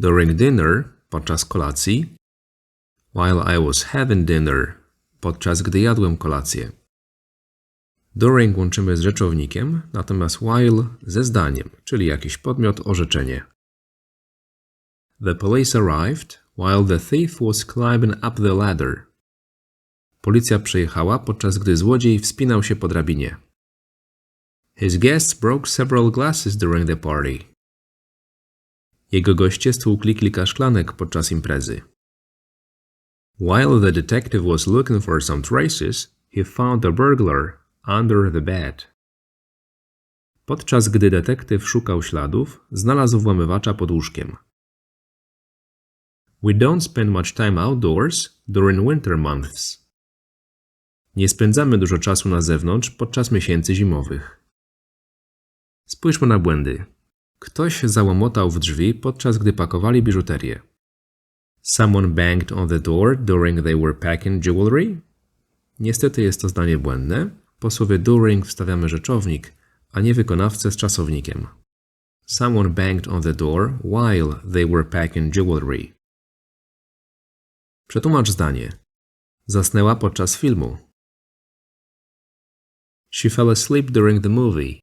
During dinner, podczas kolacji. While I was having dinner, podczas gdy jadłem kolację. During łączymy z rzeczownikiem, natomiast while ze zdaniem, czyli jakiś podmiot, orzeczenie. The police arrived while the thief was climbing up the ladder. Policja przyjechała, podczas gdy złodziej wspinał się po drabinie. His guests broke several glasses during the party. Jego goście stłukli kilka szklanek podczas imprezy. While the detective was looking for some traces, he found a burglar under the bed. Podczas gdy detektyw szukał śladów, znalazł włamywacza pod łóżkiem. We don't spend much time outdoors during winter months. Nie spędzamy dużo czasu na zewnątrz podczas miesięcy zimowych. Spójrzmy na błędy. Ktoś załomotał w drzwi, podczas gdy pakowali biżuterię. Someone banged on the door during they were packing jewelry. Niestety jest to zdanie błędne. Po słowie during wstawiamy rzeczownik, a nie wykonawcę z czasownikiem. Someone banged on the door while they were packing jewelry. Przetłumacz zdanie. Zasnęła podczas filmu. She fell asleep during the movie.